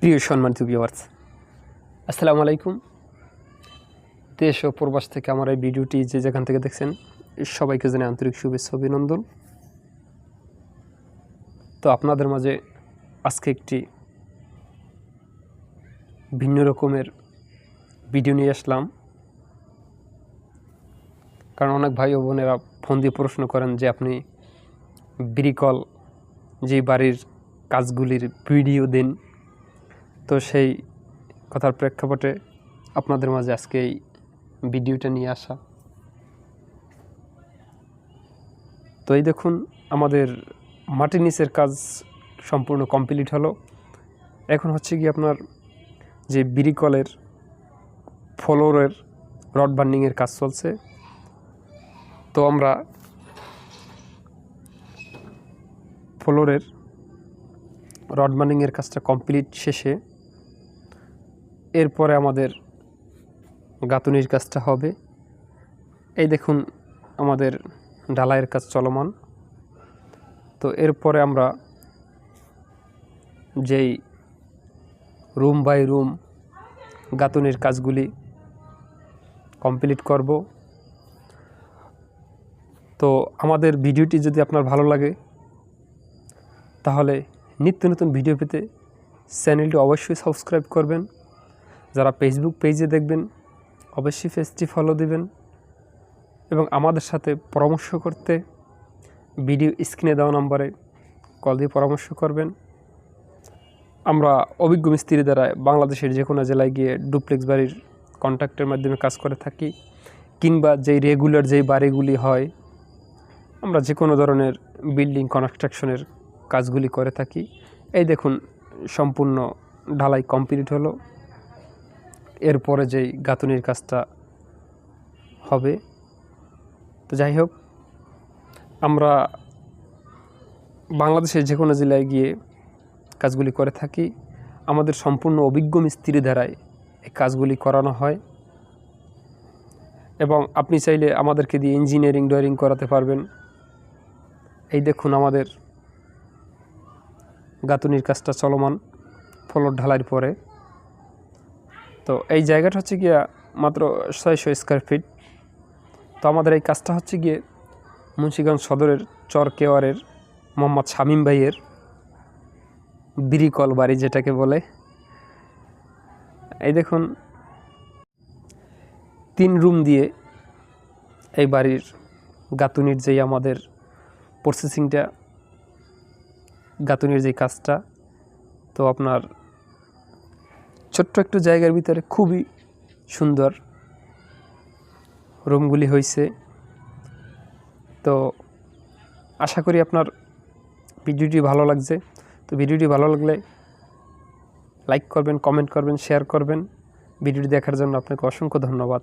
প্রিয় সম্মানিত ভিউয়ার্স আসসালামু আলাইকুম। দেশ ও প্রবাস থেকে আমার এই ভিডিওটি যে যেখান থেকে দেখছেন, সবাইকে জানাই আন্তরিক শুভেচ্ছা, অভিনন্দন। তো আপনাদের মাঝে আজকে একটি ভিন্ন রকমের ভিডিও নিয়ে আসলাম। কারণ অনেক ভাই ও বোনেরা ফোন দিয়ে প্রশ্ন করেন যে, আপনি বিরিকল যে বাড়ির কাজগুলির ভিডিও দিন তো সেই কথার প্রেক্ষাপটে আপনাদের মাঝে আজকে এই ভিডিওটা নিয়ে আসা। তো এই দেখুন, আমাদের মাটির নিচের কাজ সম্পূর্ণ কমপ্লিট হলো। এখন হচ্ছে কি আপনার যে বিরিকলের, ফ্লোরের, রড বার্নিংয়ের কাজ চলছে। তো আমরা ফ্লোরের, রড বার্নিংয়ের কাজটা কমপ্লিট শেষে এরপরে আমাদের গাঁথুনির কাজটা হবে। এই দেখুন আমাদের ঢালাইয়ের কাজ চলমান। তো এরপরে আমরা যেই রুম বাই রুম গাঁথুনির কাজগুলি কমপ্লিট করব। তো আমাদের ভিডিওটি যদি আপনার ভালো লাগে, তাহলে নিত্য নতুন ভিডিও পেতে চ্যানেলটি অবশ্যই সাবস্ক্রাইব করবেন। যারা ফেসবুক পেজে দেখবেন, অবশ্যই পেজটি ফলো দিবেন এবং আমাদের সাথে পরামর্শ করতে ভিডিও স্ক্রিনে দেওয়া নম্বরে কল দিয়ে পরামর্শ করবেন। আমরা অভিজ্ঞ মিস্ত্রি দ্বারা বাংলাদেশের যে কোনো জেলায় গিয়ে ডুপ্লেক্স বাড়ির কন্ট্রাক্টের মাধ্যমে কাজ করে থাকি কিংবা যেই রেগুলার যেই বাড়িগুলি হয়, আমরা যে কোনো ধরনের বিল্ডিং কনস্ট্রাকশনের কাজগুলি করে থাকি। এই দেখুন, সম্পূর্ণ ঢালাই কমপ্লিট হলো। এরপরে যেই গাঁথুনির কাজটা হবে। তো যাই হোক, আমরা বাংলাদেশের যে কোনো জেলায় গিয়ে কাজগুলি করে থাকি। আমাদের সম্পূর্ণ অভিজ্ঞ মিস্ত্রি দ্বারাই এই কাজগুলি করানো হয়। এবং আপনি চাইলে আমাদেরকে দিয়ে ইঞ্জিনিয়ারিং, ড্রয়িং করাতে পারবেন। এই দেখুন আমাদের গাঁথুনির কাজটা চলমান, ফ্লোর ঢালাইয়ের পরে। তো এই জায়গাটা হচ্ছে গিয়া মাত্র ছয়শো স্কোয়ার ফিট তো আমাদের এই কাজটা হচ্ছে গিয়ে মুন্সিগঞ্জ সদরের চর কেওয়ারের মোহাম্মদ শামীম ভাইয়ের বিরিকল বাড়ি যেটাকে বলে। এই দেখুন, তিন রুম দিয়ে এই বাড়ির গাঁথুনির যেই আমাদের প্রসেসিংটা গাঁথুনির যে কাজটা, তো আপনার ছোট্ট একটু জায়গার ভিতরে খুবই সুন্দর রুমগুলি হয়েছে। তো আশা করি আপনার ভিডিওটি ভালো লাগছে। তো ভিডিওটি ভালো লাগলে লাইক করবেন, কমেন্ট করবেন, শেয়ার করবেন। ভিডিওটি দেখার জন্য আপনাকে অসংখ্য ধন্যবাদ।